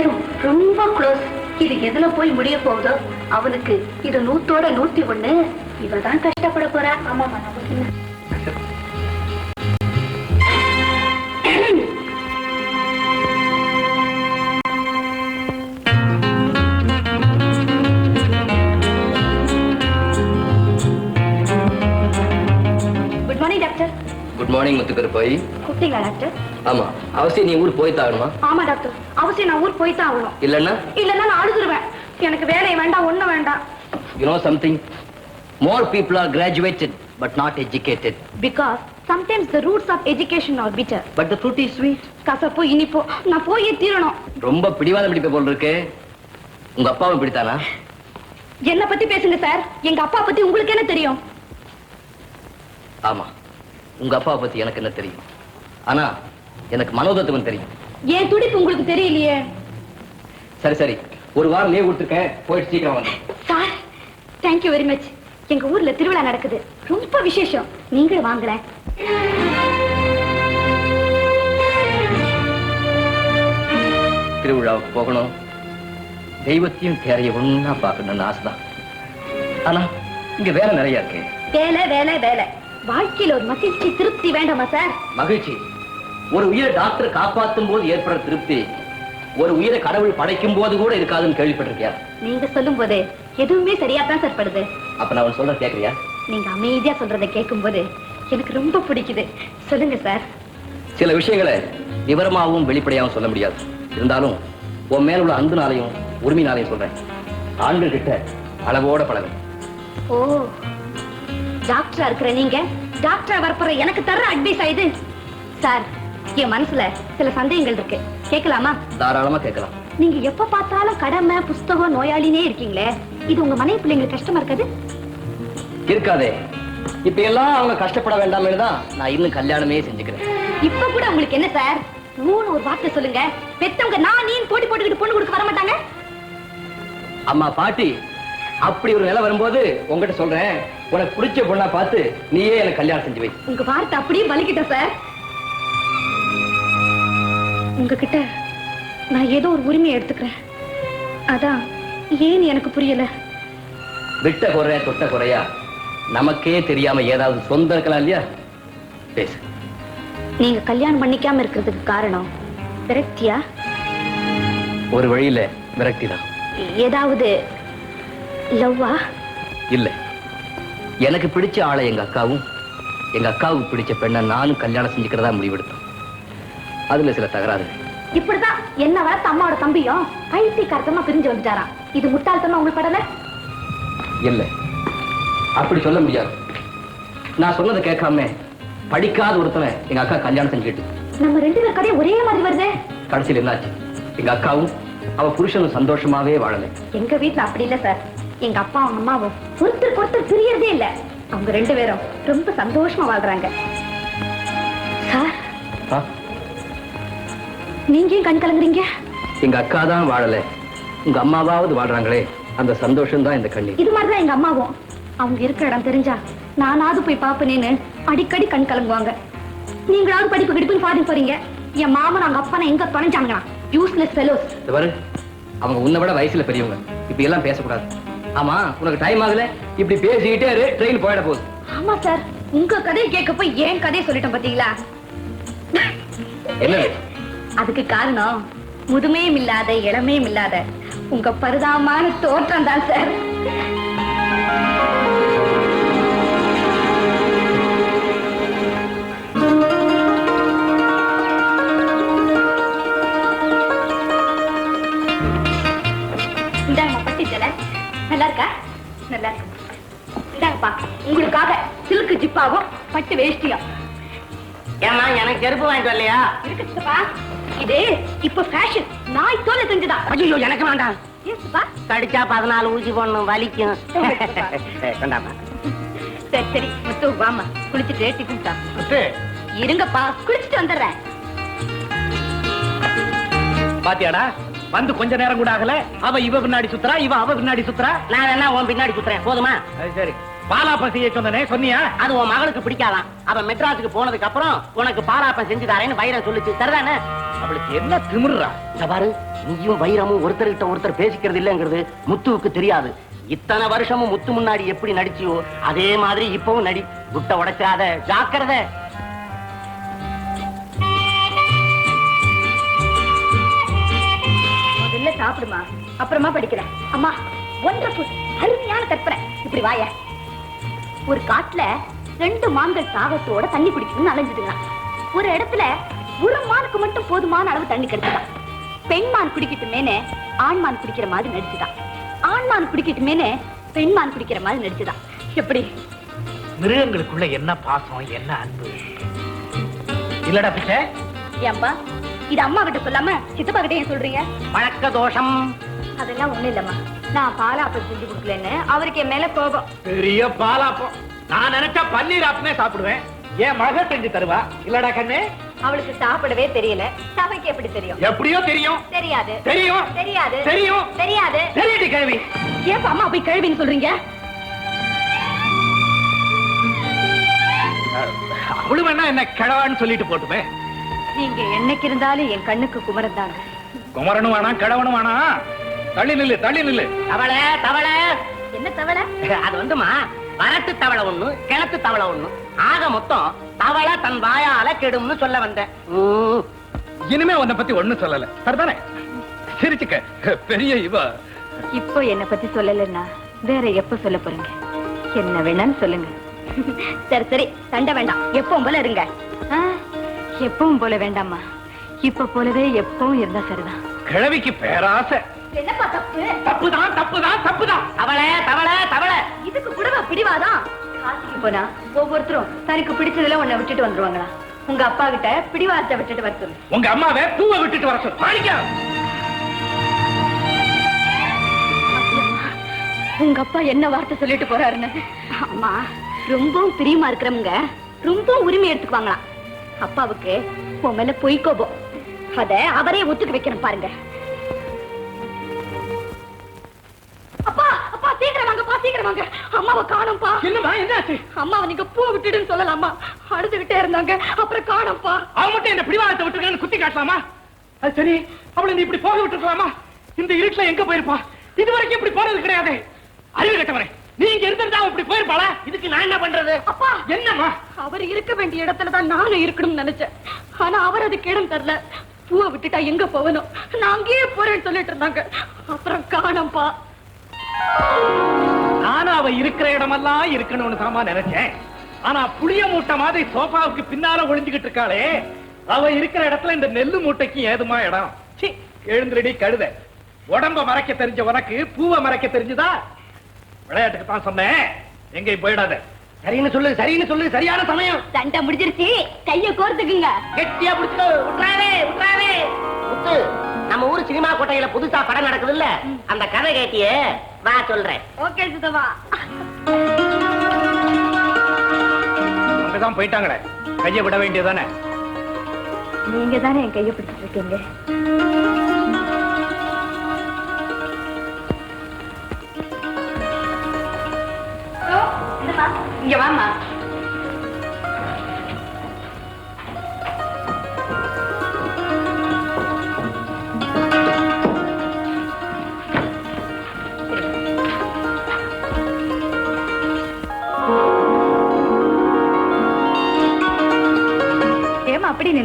பேரும் ரொம்ப க்ளோஸ் இது எதுல போய் முடிய போகுதோ? அவனுக்கு இது நூத்தோட நூத்தி ஒண்ணு. இவதான் கஷ்டப்பட போறா. என்ன good morning doctor good morning முத்துக்கருப்பாய். கூப்பிட்டீங்களா டாக்டர் ஆமா அவசியம் நீ ஊர் போய் தாகணுமா? ஆமா டாக்டர் அவசியம் நான் ஊர் போய் தான் ஆகணும். இல்லைன்னா? இல்லைன்னா நான் அழுதுருவேன். எனக்கு வேலை வேண்டாம் ஒண்ணும் வேண்டாம். You know something more people are graduated but not educated because sometimes the roots of education are bitter but the fruit is sweet கசப்போ இனிப்போ நான் போயே தீரணும். ரொம்ப பிடிவாதம் பிடிப்ப போல் இருக்கு உங்க அப்பாவும் பிடித்தானா என்ன பத்தி பேசுங்க சார் எங்க அப்பா பத்தி உங்களுக்கு என்ன தெரியும்? ஆமா. உங்க அப்பாவை பத்தி எனக்கு என்ன தெரியும்? ஆனா எனக்கு மனோதத்துவம் தெரியும். என் துடிப்பு உங்களுக்கு தெரியலையே. சரி சரி. ஒரு வாரம் லீவ் கொடுத்துருக்கேன். போயிட்டு சீக்கிரம் வந்து சார் தேங்க்யூ வெரி மச் எங்க ஊர்ல திருவிழா நடக்குது. ரொம்ப விசேஷம். நீங்களும் வாங்களேன். திருவிழாவுக்கு போகணும். தெய்வத்தையும் தேரைய ஒண்ணா பார்க்கணும்னு ஆசைதான். ஆனா இங்க வேலை நிறைய இருக்கு. வேலை வேலை வேலை. வாழ்க்கையில ஒரு மகிழ்ச்சி திருப்தி வேண்டாமா சார்? மகிழ்ச்சி. ஒரு உயிரை டாக்டர் காப்பாத்தும் போது ஏற்படுற திருப்தி ஒரு உயிரை கடவுள் படைக்கும் போது கூட இருக்காதுன்னு கேள்விப்பட்டிருக்கியா? நீங்க சொல்லும் போது எதுவுமே சரியா தான் சார் படுது. அப்ப நான் அவன் சொல்ற கேக்குறியா? நீங்க அமைதியா சொல்றதை கேட்கும்போது எனக்கு ரொம்ப பிடிக்குது. சொல்லுங்க சார் சில விஷயங்களை விவரமாகவும் வெளிப்படையாகவும் சொல்ல முடியாது. இருந்தாலும் உன் மேல உள்ள அன்புனாலையும் உரிமையினாலையும் சொல்றேன். ஆண்கள் கிட்ட அளவோட பழகு. ஓ டாக்டரா இருக்கிற நீங்க டாக்டரா வரப்போற எனக்கு தர்ற அட்வைஸ் ஆயுது சார் என் மனசுல சில சந்தேகங்கள் இருக்கு. கேட்கலாமா? தாராளமா கேட்கலாம். நீங்க எப்ப பார்த்தாலும் கடமை புஸ்தகம் நோயாளினே இருக்கீங்களே. இது உங்க மனைவி பிள்ளைங்களுக்கு கஷ்டமா இருக்காது? இருக்காதே. இப்ப எல்லாம் அவங்க கஷ்டப்பட வேண்டாமே தான் நான் இன்னும் கல்யாணமே செஞ்சுக்கிறேன். இப்ப கூட உங்களுக்கு என்ன சார்? ஊன்னு ஒரு வார்த்தை சொல்லுங்க. பெத்தவங்க நான் நீ போட்டி போட்டுக்கிட்டு பொண்ணு கொடுக்க வர மாட்டாங்க? அம்மா பாட்டி அப்படி ஒரு நிலை வரும்போது உங்ககிட்ட சொல்றேன். உனக்கு பிடிச்ச பொண்ணா பார்த்து நீயே எனக்கு கல்யாணம் செஞ்சு வை. உங்க வார்த்தை அப்படியே வலிக்கிட்ட சார்? உங்ககிட்ட நான் ஏதோ ஒரு உரிமையை எடுத்துக்கிறேன். அதான் ஏன் எனக்கு புரியல? விட்ட குறை தொட்ட குறையா? நமக்கே தெரியாம ஏதாவது சொந்தம் இருக்கலாம் இல்லையா? பேசு. நீங்க கல்யாணம் பண்ணிக்காம இருக்கிறதுக்கு காரணம் விரக்தியா? ஒரு வழியில விரக்தி தான். ஏதாவது லவ்வா? இல்ல. எனக்கு பிடிச்ச ஆளை எங்க அக்காவும் எங்க அக்காவுக்கு பிடிச்ச பெண்ணை நானும் கல்யாணம் செஞ்சுக்கிறதா முடிவெடுத்தோம். அதுல சில தகராறு. இப்படிதான் என்ன வளர்த்த அம்மாவோட தம்பியும் பைத்தியக்காரத்தமா பிரிஞ்சு வந்துட்டாராம். இது முட்டாள்தனமா உங்களுக்கு படல? இல்ல. அப்படி சொல்ல முடியாது. நான் சொன்னதை கேட்காம படிக்காத ஒருத்தனை எங்க அக்கா கல்யாணம் செஞ்சுக்கிட்டு நம்ம ரெண்டு பேர் கதையும் ஒரே மாதிரி வருதே. கடைசியில் என்னாச்சு? எங்க அக்காவும் அவ புருஷனும் சந்தோஷமாவே வாழலை. எங்க வீட்ல அப்படி இல்ல சார். எங்க அப்பாவும் அம்மாவும் ஒருத்தருக்கு ஒருத்தர் பிரியறதே இல்ல. அவங்க ரெண்டு பேரும் ரொம்ப சந்தோஷமா வாழ்றாங்க. சார்? நீங்க ஏன் கண் கலங்குறீங்க? எங்க அக்கா தான் வாழல. உங்க அம்மாவாவது வாழ்றாங்களே அந்த சந்தோஷம் தான் இந்த கண்ணீர். இது மாதிரிதான் எங்க அம்மாவும். அவங்க இருக்கிற இடம் தெரிஞ்சா நானாவது போய் பாப்பனேன்னு அடிக்கடி கண் கலங்குவாங்க. நீங்களாவது படிப்பு கிடிப்புன்னு பாதி போறீங்க. என் மாமன் அவங்க அப்பா எங்க தொலைஞ்சாங்களா யூஸ்லெஸ் ஃபெலோஸ் பாரு அவங்க உன்னை விட வயசுல பெரியவங்க. இப்ப எல்லாம் பேசக்கூடாது. ஆமா உனக்கு டைம் ஆகல. இப்படி பேசிக்கிட்டே இரு ட்ரெயின் போயிட போகுது. ஆமா சார் உங்க கதையை கேட்க போய் ஏன் கதையை சொல்லிட்டேன் பாத்தீங்களா? என்ன அதுக்கு காரணம் முதுமையும் இல்லாத இளமையும் இல்லாத உங்க பரிதாபமான தோற்றம் தான் சார் நல்லா இருக்கா? நல்லா இருக்கு. இந்தாங்கப்பா உங்களுக்காக சில்க் ஜிப்பாவும் பட்டு வேஷ்டியும். ஏமா எனக்கு செருப்பு வாங்கிட்டு வரலையா? இருக்கு இது? இப்ப ஃபேஷன் நாய் தோலை செஞ்சுதா ஐயோ எனக்கு வேண்டாம். கடிச்சா பதினாலு ஊசி போடணும் வலிக்கும். சரி சரி முத்து வாமா குளிச்சுட்டு டிஃபன் சாப்பிடு இருங்கப்பா குளிச்சுட்டு வந்துடுறேன். பாத்தியாடா வந்து கொஞ்ச நேரம் கூட ஆகல. அவ இவ பின்னாடி சுத்துறா இவ அவ பின்னாடி சுத்துறா. நான் வேணா உன் பின்னாடி சுத்துறேன். போதுமா? சரி. பாலாப்பம் செய்ய சொன்னனே சொன்னியா? அது உன் மகளுக்கு பிடிக்காதான். அவன் மெட்ராஸுக்கு போனதுக்கு அப்புறம் உனக்கு பாலாப்பம் செஞ்சு தரேன்னு வைரம் சொல்லுச்சு. சரிதானே? அவளுக்கு என்ன திமிர்றா? இந்த பாரு நீயும் வைரமும் ஒருத்தர்கிட்ட ஒருத்தர் பேசிக்கிறது இல்லைங்கிறது முத்துவுக்கு தெரியாது. இத்தனை வருஷமும் முத்து முன்னாடி எப்படி நடிச்சியோ அதே மாதிரி இப்பவும் நடி குட்ட உடைச்சாத ஜாக்கிரதை. முதல்ல சாப்பிடுமா. அப்புறமா படிக்கிறேன். அம்மா ஒன்றரை அருமையான கற்பனை. இப்படி வாய. ஒரு காட்டுல ரெண்டு மான்கள் தாகத்தோட தண்ணி குடிக்கணும்னு அலைஞ்சுதுங்க. ஒரு இடத்துல ஒரு மானுக்கு மட்டும் போதுமான அளவு தண்ணி கிடைச்சதா பெண் மான் குடிக்கட்டுமேனு ஆண் மான் குடிக்கிற மாதிரி நடிச்சுதான். ஆண் மான் குடிக்கட்டுமேனு பெண் மான் குடிக்கிற மாதிரி நடிச்சுதான். எப்படி? மிருகங்களுக்குள்ள என்ன பாசம் என்ன அன்பு? இல்லடா பிச்சை. ஏன்பா இது அம்மா கிட்ட சொல்லாம சித்தப்பா கிட்ட ஏன் சொல்றீங்க? பழக்க தோஷம் அதெல்லாம் ஒண்ணு இல்லம்மா. நான் பாலாப்பம் செஞ்சு கொடுக்கலன்னு அவருக்கு என் மேல கோபம். பெரிய பாலாப்பம். நான் நினைச்சா பன்னீர் ஆப்பமே சாப்பிடுவேன். என் மக செஞ்சு தருவா? இல்லடா கண்ணு. அவளுக்கு சாப்பிடவே தெரியல. சமைக்க எப்படி தெரியும்? எப்படியோ தெரியும். தெரியாது. தெரியும். தெரியாது. தெரியும். தெரியாது. தெரியுது கேள்வி ஏன் அம்மா போய் கழுவின்னு சொல்றீங்க? அவளு வேணா என்ன கிழவான்னு சொல்லிட்டு போட்டுமே. நீங்க என்னைக்கு இருந்தாலும் என் கண்ணுக்கு குமரன் தாங்க. குமரனும் வேணாம் கிழவனும் வேணாம். தள்ளி நில்லு தள்ளி நில்லு. தவளை தவளை. என்ன தவளை? அது வந்துமா? வரட்டு தவளை ஒண்ணு கிழத்து தவளை ஒண்ணு. ஆக மொத்தம் தவளை தன் வாயால கெடும்னு சொல்ல வந்தேன். இனிமே உன்னை பத்தி ஒண்ணும் சொல்லல. சரிதானே? சிரிச்சுக்க. பெரிய இவ. இப்போ என்ன பத்தி சொல்லலன்னா வேற எப்ப சொல்ல போறீங்க? என்ன வேணாலும் சொல்லுங்க. சரி சரி. சண்டை வேண்டாம். எப்பவும் போல இருங்க. எப்பவும் போல வேண்டாமா இப்ப போலவே எப்பவும் இருந்தா சரிதான். கிழவிக்கு பேராசை. என்னப்பா தப்பு? தப்புதான் தப்புதான் தப்புதான். தவளை தவளை தவளை. இதுக்கு கூடவா பிடிவாதான் காசிக்கு போனா ஒவ்வொருத்தரும் தனக்கு பிடிச்சதுல உன்னை விட்டுட்டு வந்துருவாங்களா? உங்க அப்பா கிட்ட பிடிவாதத்தை விட்டுட்டு வர சொல்லு. உங்க அம்மாவை பூவை விட்டுட்டு வர சொல்லு. மாணிக்கம். உங்க அப்பா என்ன வார்த்தை சொல்லிட்டு போறாருன்னு? அம்மா ரொம்பவும் பிரியமா இருக்கிறவங்க ரொம்ப உரிமை எடுத்துக்குவாங்களாம் அப்பாவுக்கு உன் மேல பொய் கோபம். அத அவரே ஒத்துக்க வைக்கணும் பாருங்க. சீக்கிரம் வாங்கப்பா சீக்கிரம் வாங்க. அம்மாவை காணும்பா. என்னமா என்னாச்சு? அம்மாவை நீங்க பூ விட்டுடுன்னு சொல்லலாமா? அழுதுகிட்டே இருந்தாங்க. அப்புறம் காணும்பா. அவன் மட்டும் என்ன பிடிவாதத்தை விட்டுருக்கான்னு குத்தி காட்டலாமா? அது சரி அவளை நீ இப்படி போக விட்டுருக்கலாமா? இந்த இருட்டுல எங்க போயிருப்பா? இது வரைக்கும் இப்படி போனது கிடையாது. அறிவு கட்டவரே நீ இங்க இருந்திருந்தா இப்படி போயிருப்பாளா? இதுக்கு நான் என்ன பண்றது? அப்பா! என்னம்மா? அவர் இருக்க வேண்டிய இடத்துல தான் நானும் இருக்கணும்னு நினைச்சேன். ஆனா அவர் அதுக்கு இடம் தரல. பூவை விட்டுட்டா எங்க போகணும்? நான் அங்கேயே போறேன்னு சொல்லிட்டு இருந்தாங்க. அப்புறம் காணோம்பா. நானும் அவ இருக்கிற இடமெல்லாம் இருக்கணும்னு தாமா நினைச்சேன். ஆனா புளிய மூட்டை மாதிரி சோஃபாவுக்கு பின்னால ஒளிஞ்சுகிட்டு இருக்காளே அவ இருக்கிற இடத்துல இந்த நெல்லு மூட்டைக்கு ஏதுமா இடம்? சி எழுந்திரடி கழுத. உடம்ப மறைக்க தெரிஞ்ச உனக்கு பூவை மறைக்க தெரிஞ்சுதா? விளையாட்டுக்கு தான் சொன்னேன். எங்கேயும் போயிடாத. சரின்னு சொல்லு சரின்னு சொல்லு சரியான சமயம். சண்டை முடிஞ்சிருச்சு. கைய கோர்த்துக்குங்க. கெட்டியா பிடிச்சுக்கோ. விட்றாதே விட்றாதே முத்து நம்ம ஊர் சினிமா கோட்டையில புதுசா படம் நடக்குது இல்ல அந்த கதை கேட்டியே வா சொல்றேன். ஓகே சுதவா அங்கதான் போயிட்டாங்களே. கையை விட வேண்டியதானே நீங்க தானே என் கைய பிடிச்சிட்டு இருக்கீங்க? இங்க வாமா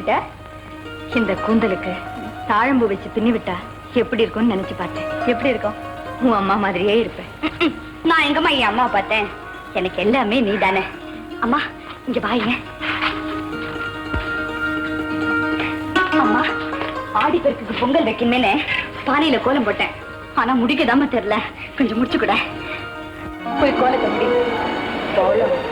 ஏமா இந்த கூந்தலுக்கு தாழம்பு வச்சு பின்னி விட்டா எப்படி இருக்கும்னு நினைச்சு பார்த்தேன். எப்படி இருக்கும்? உன் அம்மா மாதிரியே இருப்பேன். நான் எங்கம்மா என் அம்மா பார்த்தேன்? எனக்கு எல்லாமே நீ தானே அம்மா இங்க பாருங்க அம்மா ஆடி பெருக்குக்கு பொங்கல் வைக்கணுமேனு. பானையில கோலம் போட்டேன். ஆனா முடிக்கதாம தெரியல. கொஞ்சம் முடிச்சு கூட போய் கோலத்தை முடி. கோலம்.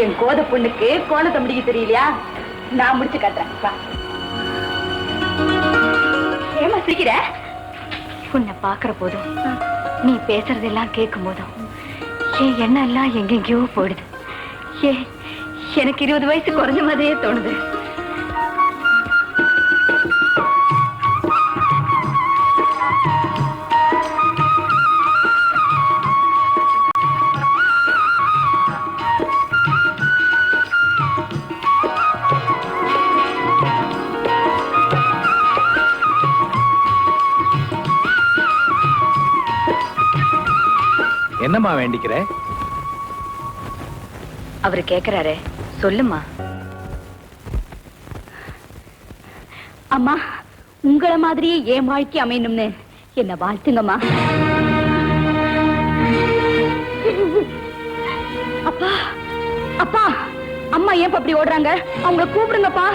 என் கோத பொண்ணுக்கு கோலத்தை முடிக்க தெரியலையா? நான் முடிச்சு காட்டுறேன். வா. ஏமா சிரிக்கிற? உன்னை பாக்குற போதும் நீ பேசுறதெல்லாம் கேட்கும் போதும் என் எண்ணம் எல்லாம் எங்கெங்கயோ போயிடுது ஏ எனக்கு இருபது வயசு குறைஞ்ச மாதிரியே தோணுது. என்னம்மா வேண்டிக்கிற? அவரு கேட்கிறாரே சொல்லுமா? அம்மா உங்கள மாதிரியே என் வாழ்க்கை அமையணும்னு என்ன வாழ்த்துங்கம்மா. அப்பா அப்பா அம்மா ஏன் அப்படி ஓடுறாங்க? அவங்கள கூப்பிடுங்கப்பா.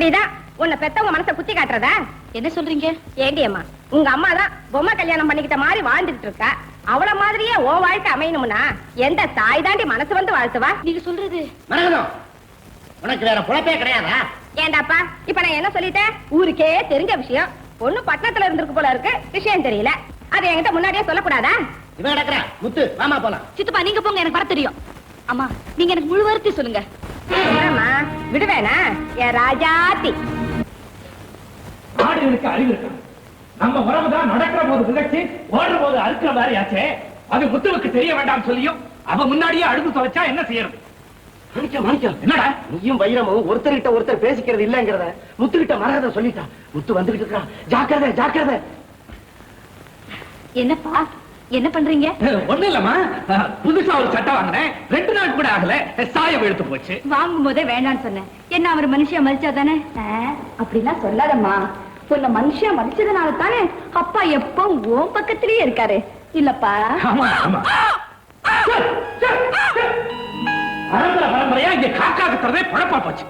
இப்படிதான் உன்னை பெத்தவங்க மனசை குத்தி காட்டுறதா? என்ன சொல்றீங்க? ஏண்டி அம்மா உங்க அம்மா தான் பொம்மை கல்யாணம் பண்ணிக்கிட்ட மாதிரி வாழ்ந்துகிட்டு இருக்கா. அவள மாதிரியே ஓ வாழ்க்கை அமையணும்னா எந்த தாய் தாண்டி மனசு வந்து வாழ்த்துவா? நீங்க சொல்றது மரகதம் உனக்கு வேற பொழப்பே கிடையாதா? ஏண்டாப்பா இப்ப நான் என்ன சொல்லிட்டேன்? ஊருக்கே தெரிஞ்ச விஷயம். பொண்ணு பட்டணத்துல இருந்திருக்கு போல இருக்கு. விஷயம் தெரியல. அது என்கிட்ட முன்னாடியே சொல்லக்கூடாதா? இவன் கிடக்குறா. முத்து வாமா போலாம். சித்தப்பா நீங்க போங்க எனக்கு வர தெரியும். அம்மா நீங்க எனக்கு முழு வார்த்தை சொல்லுங்க. என்னம்மா? விடுவேனா? என் ராஜாத்தி. ஆடுகளுக்கு அறிவு இருக்கு நம்ம உறவுதான் நடக்கிற போது விதைச்சு ஓடுற போது அறுக்கிற மாதிரி ஆச்சே. அது முத்துவுக்கு தெரிய வேண்டாம் சொல்லியும் அவ முன்னாடியே அழுது தொலைச்சா என்ன செய்யறது? மாணிக்கம் மாணிக்கம். என்னடா? நீயும் வைரமும் ஒருத்தர்கிட்ட ஒருத்தர் பேசிக்கிறது இல்லங்கிறத முத்துக்கிட்ட மரகத சொல்லிட்டா முத்து வந்துகிட்டு இருக்கா ஜாக்கிரதை ஜாக்கிரதை. என்னப்பா? என்ன பண்றீங்க? ஒண்ணு இல்லம்மா. புதுசா ஒரு சட்டை வாங்கினேன். ரெண்டு நாள் கூட ஆகல. சாயம் எடுத்து போச்சு. வாங்கும் போதே வேண்டாம்னு சொன்னேன். என்ன அவர் மனுஷியா மதிச்சா தானே அப்படிலாம் சொல்லாதம்மா. உன்னை மனுஷியா மதிச்சதுனால தானே அப்பா எப்போ உன் பக்கத்திலேயே இருக்காரு. இல்லப்பா. ஆமா ஆமா. பரம்பரை பரம்பரையா இங்க காக்கா கத்துறதே பழப்பா போச்சு.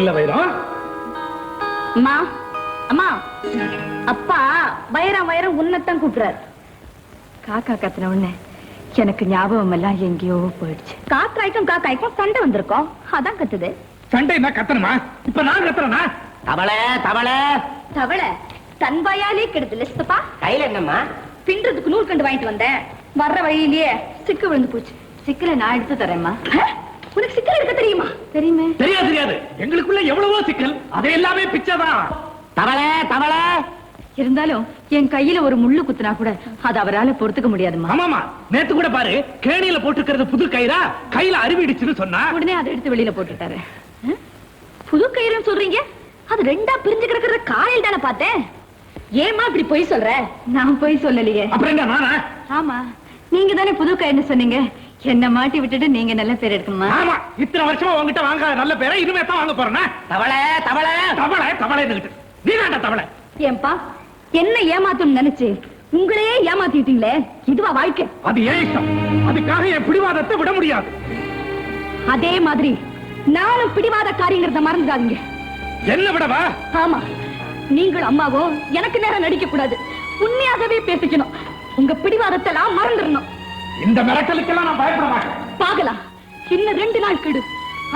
இல்ல வைரம். அம்மா அம்மா. அப்பா வைரம் வைரம் உன்னைத்தான் கூப்பிடுறாரு. காக்கா கத்துன உடனே எனக்கு ஞாபகம் எல்லாம் எங்கேயோ போயிடுச்சு. காக்காய்க்கும் காக்காய்க்கும் சண்டை வந்திருக்கோம். அதான் கத்துது. சண்டை என்ன கத்தணுமா? இப்ப நான் கத்துறேனா தவளை தவளை. தவளை தன் வாயாலே கெடுது லிஸ்தப்பா கையில என்னம்மா? பின்றதுக்கு நூல் கண்டு வாங்கிட்டு வந்தேன். வர்ற வழியிலேயே சிக்கு விழுந்து போச்சு. சிக்கலை நான் எடுத்து தரேம்மா. உனக்கு சிக்கல் எடுக்க தெரியுமா? தெரியுமே. தெரியாது தெரியாது. எங்களுக்குள்ள எவ்வளவோ சிக்கல். அது எல்லாமே பிச்சைதான். தவளை தவளை. இருந்தாலும் என் கையில ஒரு முள்ளு குத்துனா கூட அது அவரால பொறுத்துக்க முடியாதும்மா. ஆமாமா நேத்து கூட பாரு கேணியில போட்டுக்கிறது புது கயிறா கையில அருவிடுச்சுன்னு சொன்னா. உடனே அதை எடுத்து வெளியில போட்டுட்டாரு? புது கயிறுன்னு சொல்றீங்க? அது ரெண்டா பிரிஞ்சு கிடக்குறத காலையில் தானே பார்த்தேன். ஏமா இப்படி பொய் சொல்ற? நான் பொய் சொல்லலையே. அப்புறம் என்ன நானா? ஆமா. நீங்க தானே புது கயிறுன்னு சொன்னீங்க. என்ன மாட்டி விட்டுட்டு நீங்க நல்ல பேர் எடுக்கணுமா? ஆமா. இத்தனை வருஷமா உங்ககிட்ட வாங்காத நல்ல பேரை இனிமே தான் வாங்க போறேன்னா? தவளை தவளை. தவளை தவளை நீ வேண்டாம் தவளை. ஏன்பா? என்ன ஏமாத்தணும்னு நினைச்சு? உங்களையே ஏமாத்திட்டீங்களே? இதுவா வாழ்க்கை. அது ஏன் இஷ்டம் அதுக்காக என் பிடிவாதத்தை விட முடியாது. அதே மாதிரி நானும் பிடிவாத காரியங்கிறத மறந்துடாதீங்க. என்ன விடவா? ஆமா. நீங்கள் அம்மாவும் எனக்கு நேரம் நடிக்க கூடாது உண்மையாகவே பேசிக்கணும். உங்க பிடிவாதத்தை எல்லாம் மறந்துடணும். இந்த மிரட்டலுக்கெல்லாம் நான் பயப்பட மாட்டேன். பாக்கலாம் இன்னும் ரெண்டு நாள் கெடு.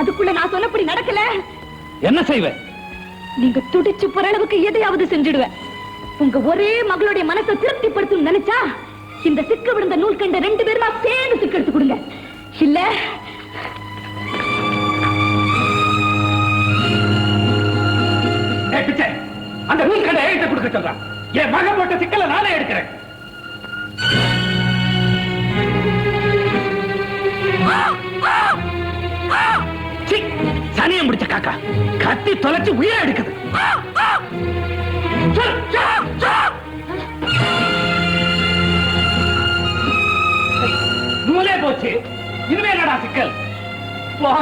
அதுக்குள்ள நான் சொன்னபடி நடக்கல. என்ன செய்வேன்? நீங்க துடிச்சு போற அளவுக்கு எதையாவது செஞ்சிடுவேன். உங்க ஒரே மகளுடைய மனசை திருப்திப்படுத்தும் நினைச்சா இந்த சிக்க விழுந்த நூல் கண்ட ரெண்டு பேருமா சேர்ந்து சிக்க எடுத்து கொடுங்க. இல்ல. அந்த நூல் கடை எழுத கொடுக்க சொல்றான் என் மகன் போட்ட சிக்கலை நானே எடுக்கிறேன். சனியம் முடிச்ச காக்கா. கத்தி தொலைச்சு உயிரை எடுக்குது. போச்சு. இனிமே என்னடா சிக்கல்? வா.